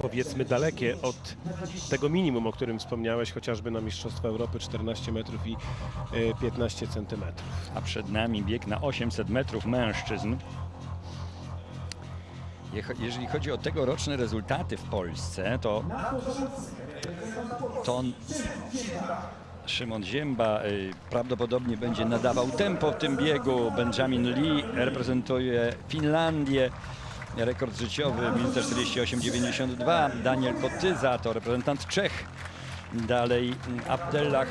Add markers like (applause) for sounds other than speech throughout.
powiedzmy dalekie od tego minimum, o którym wspomniałeś, chociażby na Mistrzostwa Europy 14 metrów i e, 15 centymetrów. A przed nami bieg na 800 metrów mężczyzn. Jeżeli chodzi o tegoroczne rezultaty w Polsce, to, to on- Szymon Zięba y, prawdopodobnie będzie nadawał tempo w tym biegu. Benjamin Lee reprezentuje Finlandię. Rekord życiowy minuta 48,92. Daniel Kotyza to reprezentant Czech. Dalej Abdellah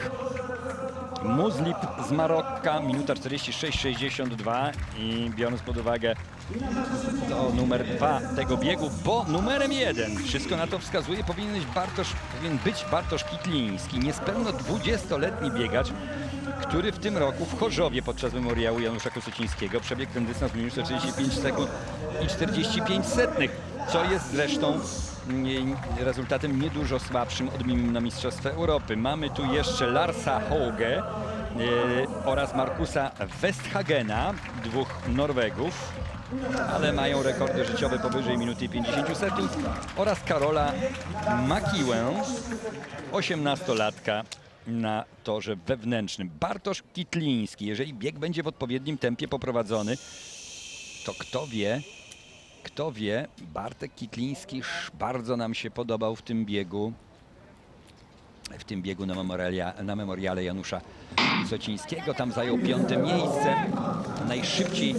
Muzlip z Marokka, minuta 46,62 i biorąc pod uwagę to numer dwa tego biegu, bo numerem jeden, wszystko na to wskazuje, powinien być Bartosz, powinien być Bartosz Kitliński, niespełna 20-letni biegacz, który w tym roku w Chorzowie podczas memoriału Janusza Kosucińskiego przebiegł ten dystans w minucie 45 sekund i 45 setnych, co jest zresztą rezultatem niedużo słabszym od minimum na Mistrzostwa Europy. Mamy tu jeszcze Larsa Hoge e, oraz Markusa Westhagena, dwóch Norwegów, ale mają rekordy życiowe powyżej minuty i 50 sekund oraz Karola Makiłę, 18-latka na torze wewnętrznym. Bartosz Kitliński, jeżeli bieg będzie w odpowiednim tempie poprowadzony, to kto wie, kto wie, Bartek Kitliński bardzo nam się podobał w tym biegu, w tym biegu na, memoralia, na memoriale Janusza Socińskiego. Tam zajął piąte miejsce. Najszybciej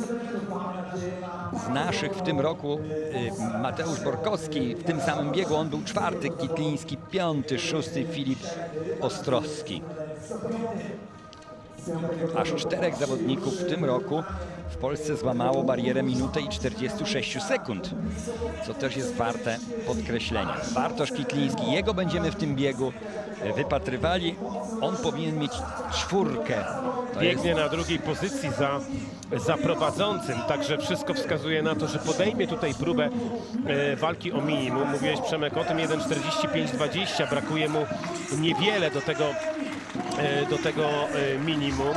z naszych w tym roku y, Mateusz Borkowski w tym samym biegu. On był czwarty, Kitliński piąty, szósty Filip Ostrowski. Aż czterech zawodników w tym roku w Polsce złamało barierę minutę i 46 sekund, co też jest warte podkreślenia. Bartosz Kitliński, jego będziemy w tym biegu wypatrywali. On powinien mieć czwórkę. To jest Biegnie na drugiej pozycji za, za prowadzącym, także wszystko wskazuje na to, że podejmie tutaj próbę e, walki o minimum. Mówiłeś Przemek o tym 1,45-20, brakuje mu niewiele do tego, do tego e, minimum.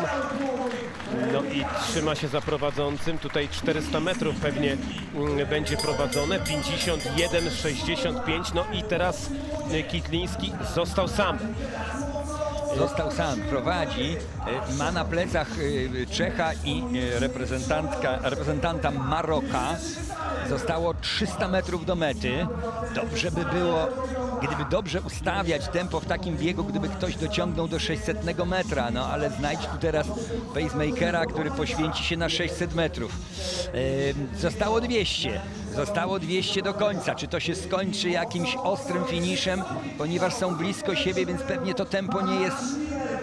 No i trzyma się za prowadzącym. Tutaj 400 metrów pewnie mm, będzie prowadzone. 51-65. No i teraz e, Kitliński został sam. Został sam, prowadzi, e, ma na plecach e, Czecha i e, reprezentanta Maroka. Zostało 300 metrów do mety. Dobrze by było, gdyby dobrze ustawiać tempo w takim biegu, gdyby ktoś dociągnął do 600 metra, no ale znajdź tu teraz pacemakera, który poświęci się na 600 metrów. Zostało 200. Zostało 200 do końca. Czy to się skończy jakimś ostrym finiszem, ponieważ są blisko siebie, więc pewnie to tempo nie jest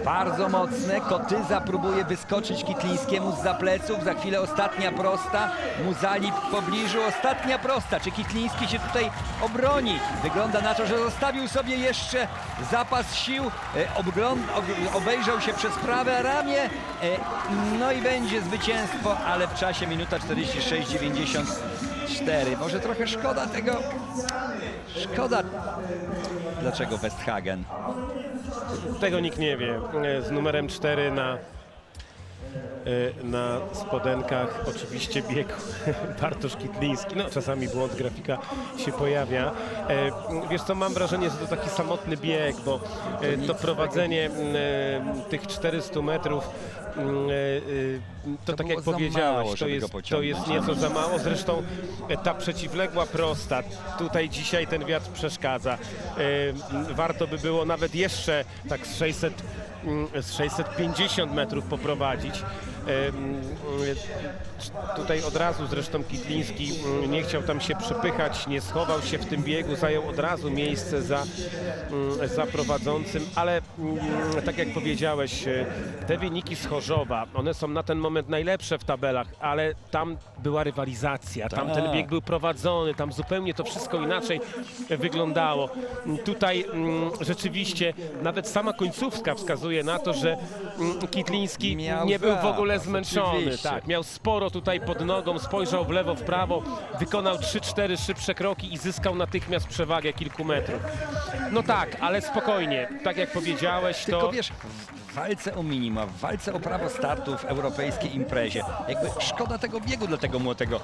bardzo mocne. Kotyza próbuje wyskoczyć Kitlińskiemu z pleców. Za chwilę ostatnia prosta. Muzalip w pobliżu. Ostatnia prosta. Czy Kitliński się tutaj obroni? Wygląda na to, że zostawił sobie jeszcze zapas sił. E, Obgląd, ob- obejrzał się przez prawe ramię. E, No i będzie zwycięstwo, ale w czasie minuta 46,94. Może trochę szkoda tego. Szkoda. Dlaczego Westhagen? Tego nikt nie wie. Z numerem 4 na, na spodenkach oczywiście biegł (laughs) Bartosz Kitliński. No, czasami błąd grafika się pojawia. E, Wiesz co, mam wrażenie, że to taki samotny bieg, bo e, to prowadzenie tych 400 metrów to, To tak jak powiedziałeś, mało, to jest, to jest nieco za mało. Zresztą ta przeciwległa prosta, tutaj dzisiaj ten wiatr przeszkadza. Warto by było nawet jeszcze tak z 600, mm, z 650 metrów poprowadzić. Tutaj od razu zresztą Kitliński mm, nie chciał tam się przepychać, nie schował się w tym biegu, zajął od razu miejsce za, mm, za prowadzącym, ale mm, tak jak powiedziałeś, e, te wyniki z Chorzowa, one są na ten moment najlepsze w tabelach, ale tam była rywalizacja, tam ten Tak. bieg był prowadzony, tam zupełnie to wszystko inaczej wyglądało. Tutaj rzeczywiście nawet sama końcówka wskazuje na to, że Kitliński nie był w zapas, ogóle zmęczony. Tak, miał sporo tutaj pod nogą, spojrzał w lewo, w prawo, wykonał 3-4 szybsze kroki i zyskał natychmiast przewagę kilku metrów. No tak, ale spokojnie, tak jak powiedziałeś, Tylko to wiesz, w- walce o minima, w walce o prawo startu w europejskiej imprezie. Jakby szkoda tego biegu dla tego młodego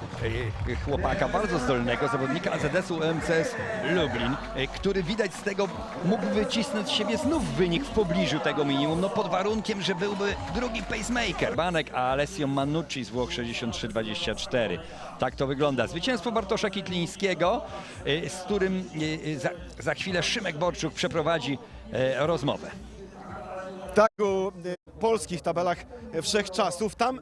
e, chłopaka, bardzo zdolnego zawodnika AZS-u MCS Lublin, e, który widać z tego mógł wycisnąć z siebie znów wynik w pobliżu tego minimum, no pod warunkiem, że byłby drugi pacemaker. Banek, a Alessio Manucci z Włoch 63-24. Tak to wygląda. Zwycięstwo Bartosza Kitlińskiego, e, z którym za, za chwilę Szymek Borczuk przeprowadzi rozmowę. Tak y, polskich tabelach wszechczasów. Tam